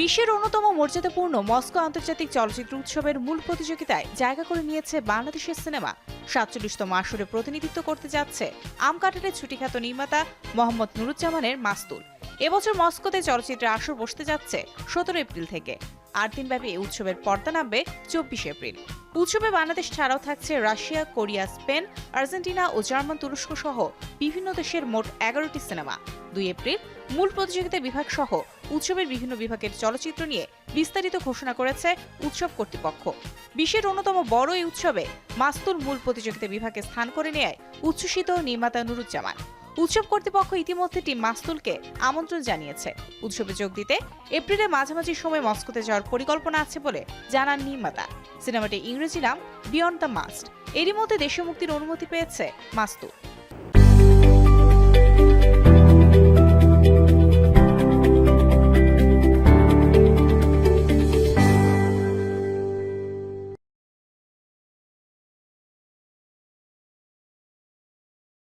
বিশ্বের অন্যতম মর্যাদাপূর্ণ মস্কো আন্তর্জাতিক চলচ্চিত্র উৎসবের মূল প্রতিযোগিতায় জায়গা করে নিয়েছে বাংলাদেশের সিনেমা। সাতচল্লিশতম আসরে প্রতিনিধিত্ব করতে যাচ্ছে আমকাঠালের ছুটিখ্যাত নির্মাতা মোহাম্মদ নুরুজ্জামানের মাস্তুল। এবছর মস্কোতে চলচ্চিত্রের আসর বসতে যাচ্ছে সতেরো এপ্রিল থেকে। আট দিনব্যাপী এই উৎসবের পর্দা নামবে চব্বিশ এপ্রিল। উৎসবে বাংলাদেশ ছাড়াও থাকছে রাশিয়া, কোরিয়া, স্পেন, আর্জেন্টিনা ও জার্মান তুরস্ক সহ বিভিন্ন দেশের মোট এগারোটি সিনেমা। দুই এপ্রিল, মূল প্রতিযোগিতা বিভাগ সহ উৎসবের বিভিন্ন বিভাগের চলচ্চিত্র নিয়ে বিস্তারিত ঘোষণা করেছে উৎসব কর্তৃপক্ষ। বিশ্বের অন্যতম বড় এই উৎসবে মাস্তুল মূল প্রতিযোগিতা বিভাগে স্থান করে নেয় উচ্ছ্বসিত নির্মাতা নুরুজ্জামান। উৎসব কর্তৃপক্ষ ইতিমধ্যে টিম মাস্তুলকে আমন্ত্রণ জানিয়েছে। উৎসবে যোগ দিতে এপ্রিলের মাঝামাঝি সময় মস্কোতে যাওয়ার পরিকল্পনা আছে বলে জানান নির্মাতা। সিনেমাটির ইংরেজি নাম বিয়ন্ড দ্য মাস্ট এরই মধ্যে দেশীয় মুক্তির অনুমতি পেয়েছে মাস্তুল।